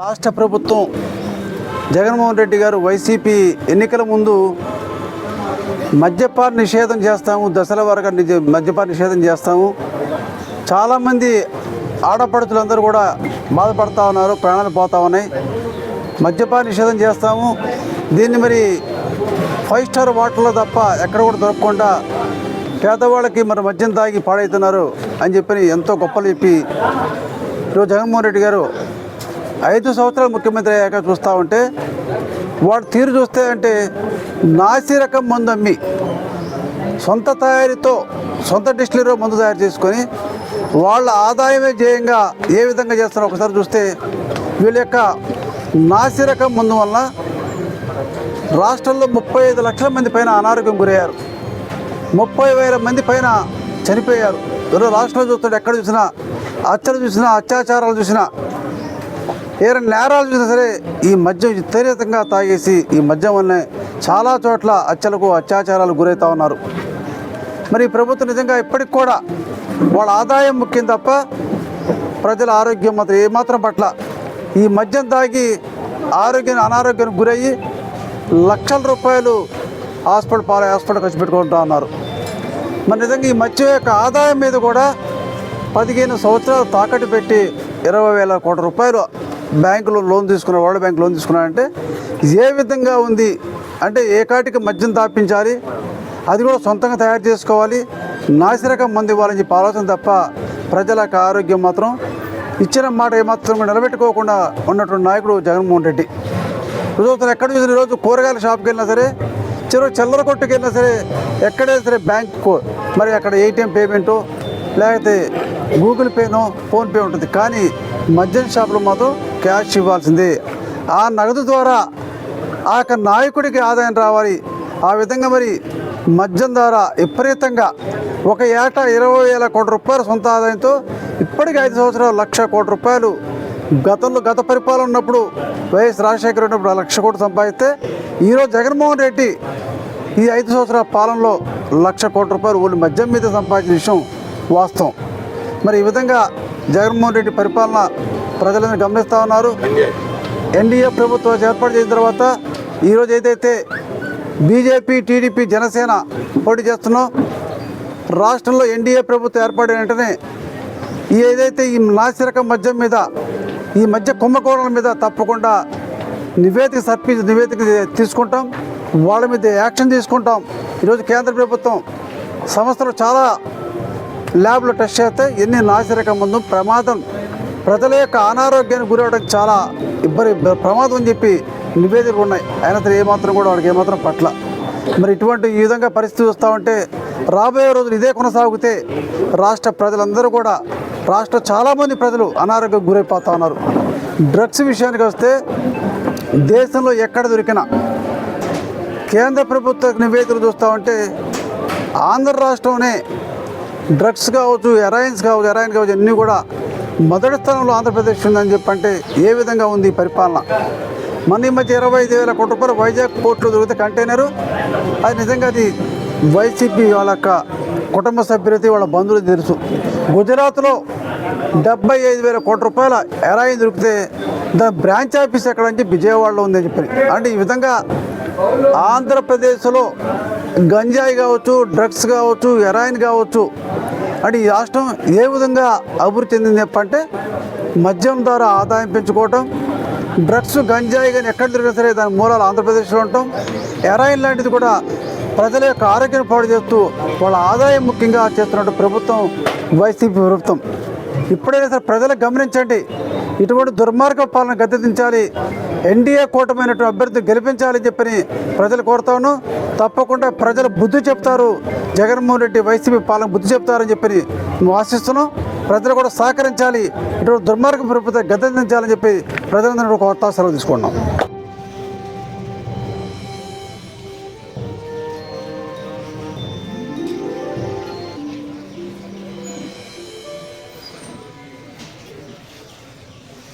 రాష్ట్ర ప్రభుత్వం జగన్మోహన్ రెడ్డి గారు వైసీపీ ఎన్నికల ముందు మద్యపాన నిషేధం చేస్తాము దశల వరకు నిజ- మద్యపాన నిషేధం చేస్తాము. చాలామంది ఆడపడుచులందరూ కూడా బాధపడతా ఉన్నారు ప్రాణాలు పోతా ఉన్నాయి. మద్యపాన నిషేధం చేస్తాము. దీన్ని మరి ఫైవ్ స్టార్ హోటల్లో తప్ప ఎక్కడ కూడా దొరకకుండా పేదవాళ్ళకి మరి మద్యం తాగి పాడవుతున్నారు అని చెప్పి ఎంతో గొప్పలు చెప్పి ఈరోజు జగన్మోహన్ రెడ్డి గారు ఐదు సంవత్సరాలు ముఖ్యమంత్రి అయ్యాక చూస్తూ ఉంటే వాడు తీరు చూస్తే అంటే నాసి రకం మందు అమ్మి సొంత తయారీతో సొంత డిస్టిలరీలో మందు తయారు చేసుకొని వాళ్ళ ఆదాయమే ధ్యేయంగా ఏ విధంగా చేస్తారో ఒకసారి చూస్తే వీళ్ళ యొక్క నాసిరకం ముందు వల్ల రాష్ట్రంలో ముప్పై ఐదు లక్షల మంది పైన అనారోగ్యం గురయ్యారు. ముప్పై వేల మంది పైన చనిపోయారు. ఈరోజు రాష్ట్రంలో చూస్తాడు ఎక్కడ చూసినా అచ్చలు చూసినా అత్యాచారాలు చూసినా ఏ నేరాలు చూసినా సరే ఈ మద్యం విపరీతంగా తాగేసి ఈ మద్యం వల్లనే చాలా చోట్ల అచ్చలకు అత్యాచారాలు గురవుతూ ఉన్నారు. మరి ప్రభుత్వం నిజంగా ఇప్పటికి కూడా వాళ్ళ ఆదాయం ముఖ్యం తప్ప ప్రజల ఆరోగ్యం మాత్రం ఏమాత్రం పట్ల ఈ మద్యం తాగి ఆరోగ్యం అనారోగ్యానికి గురయ్యి లక్షల రూపాయలు హాస్పిటల్ పాల హాస్పిటల్ ఖర్చు పెట్టుకుంటా ఉన్నారు. మరి నిజంగా ఈ మద్యం యొక్క ఆదాయం మీద కూడా పదిహేను సంవత్సరాలు తాకట్టు పెట్టి ఇరవై వేల కోట్ల రూపాయలు బ్యాంకులో లోన్ తీసుకున్న వరల్డ్ బ్యాంక్ లోన్ తీసుకున్నారంటే ఏ విధంగా ఉంది? అంటే ఏ కాటికి మద్యం తాపించాలి అది కూడా సొంతంగా తయారు చేసుకోవాలి. నాసిరకం మంది ఇవ్వాలని చెప్పి ఆలోచన తప్ప ప్రజల ఆరోగ్యం మాత్రం ఇచ్చిన మాట ఏమాత్రం నిలబెట్టుకోకుండా ఉన్నటువంటి నాయకుడు జగన్మోహన్ రెడ్డి. రోజు ఎక్కడ చూసిన రోజు కూరగాయల షాప్కి వెళ్ళినా సరే చెరువు చిల్లర కొట్టుకు వెళ్ళినా సరే ఎక్కడైనా సరే బ్యాంక్ మరి అక్కడ ఏటీఎం పేమెంటు లేకపోతే గూగుల్ పేనో ఫోన్పే ఉంటుంది. కానీ మద్యం షాపులో మాత్రం క్యాష్ ఇవ్వాల్సిందే. ఆ నగదు ద్వారా ఆ యొక్క నాయకుడికి ఆదాయం రావాలి. ఆ విధంగా మరి మద్యం ద్వారా విపరీతంగా ఒక ఏటా ఇరవై వేల కోటి రూపాయల సొంత ఆదాయంతో ఇప్పటికి ఐదు సంవత్సరాలు లక్ష కోటి రూపాయలు గతంలో గత పరిపాలన ఉన్నప్పుడు వైఎస్ రాజశేఖర్ ఉన్నప్పుడు ఆ లక్ష కోట్లు సంపాదిస్తే ఈరోజు జగన్మోహన్ రెడ్డి ఈ ఐదు సంవత్సరాల పాలనలో లక్ష కోట్ల రూపాయలు ఓన్లీ మద్యం మీద సంపాదించిన విషయం వాస్తవం. మరి ఈ విధంగా జగన్మోహన్ రెడ్డి పరిపాలన ప్రజలందరూ గమనిస్తూ ఉన్నారు. ఎన్డీఏ ప్రభుత్వం ఏర్పాటు చేసిన తర్వాత ఈరోజు ఏదైతే బీజేపీ టీడీపీ జనసేన పోటీ చేస్తున్నాం రాష్ట్రంలో ఎన్డీఏ ప్రభుత్వం ఏర్పడిన వెంటనే ఏదైతే ఈ నాసిరకం మద్యం మీద ఈ మధ్య కుంభకోణాల మీద తప్పకుండా నివేదిక సర్పి నివేదిక తీసుకుంటాం. వాళ్ళ మీద యాక్షన్ తీసుకుంటాం. ఈరోజు కేంద్ర ప్రభుత్వం సంస్థలు చాలా ల్యాబ్లు టెస్ట్ చేస్తే ఎన్ని నాసిరకం ముందు ప్రమాదం ప్రజల యొక్క అనారోగ్యానికి గురవడానికి చాలా ఇబ్బంది ప్రమాదం అని చెప్పి నివేదికలు ఉన్నాయి. అయినా సరే ఏమాత్రం కూడా వాడికి ఏమాత్రం పట్ల. మరి ఇటువంటి ఈ విధంగా పరిస్థితి చూస్తూ ఉంటే రాబోయే రోజులు ఇదే కొనసాగితే రాష్ట్ర ప్రజలందరూ కూడా రాష్ట్ర చాలామంది ప్రజలు అనారోగ్యం గురైపోతూ ఉన్నారు. డ్రగ్స్ విషయానికి వస్తే దేశంలో ఎక్కడ దొరికినా కేంద్ర ప్రభుత్వ నివేదికలు చూస్తూ ఉంటే ఆంధ్ర రాష్ట్రంలోనే డ్రగ్స్ కావచ్చు ఎరాయిన్స్ కావచ్చు ఎరాయిన్ కావచ్చు అన్నీ కూడా మొదటి స్థానంలో ఆంధ్రప్రదేశ్ ఉందని చెప్పంటే ఏ విధంగా ఉంది ఈ పరిపాలన? మన ఈ మధ్య ఇరవై ఐదు వేల కోట్ల రూపాయలు వైజాగ్ పోర్టులో దొరికితే కంటైనరు. అది నిజంగా అది వైసీపీ వాళ్ళ యొక్క కుటుంబ సభ్యులైతే వాళ్ళ బంధువులు తెలుసు. గుజరాత్లో డెబ్బై ఐదు వేల కోట్ల రూపాయల ఎరాయిన్ దొరికితే దాని బ్రాంచ్ ఆఫీస్ ఎక్కడ నుంచి విజయవాడలో ఉందని చెప్పి అంటే ఈ విధంగా ఆంధ్రప్రదేశ్లో గంజాయి కావచ్చు డ్రగ్స్ కావచ్చు ఎరాయిన్ కావచ్చు అంటే ఈ రాష్ట్రం ఏ విధంగా అభివృద్ధి చెందింది చెప్పంటే మద్యం ద్వారా ఆదాయం పెంచుకోవటం డ్రగ్స్ గంజాయి కానీ ఎక్కడ దొరికినా సరే దాని మూలాలు ఆంధ్రప్రదేశ్లో ఉంటాం. ఎరాయిన్ లాంటిది కూడా ప్రజల యొక్క ఆరోగ్యం పాడు చేస్తూ వాళ్ళ ఆదాయం ముఖ్యంగా చేస్తున్నట్టు ప్రభుత్వం వైసీపీ ప్రభుత్వం. ఇప్పుడైనా సరే ప్రజలకు గమనించండి. ఇటువంటి దుర్మార్గ పాలన గద్దెదించాలి. ఎన్డీఏ కూటమైనటువంటి అభ్యర్థి గెలిపించాలని చెప్పని ప్రజలు కోరుతాను తప్పకుండా ప్రజలు బుద్ధి చెప్తారు. జగన్మోహన్ రెడ్డి వైసీపీ పాలన బుద్ధి చెప్తారని చెప్పని మేము ఆశిస్తున్నాం. ప్రజలు కూడా సహకరించాలి. ఇటువంటి దుర్మార్గ ప్రభుత్వం గద్దెదించాలని చెప్పి ప్రజలందరూ ఒక సెలవు తీసుకున్నాం.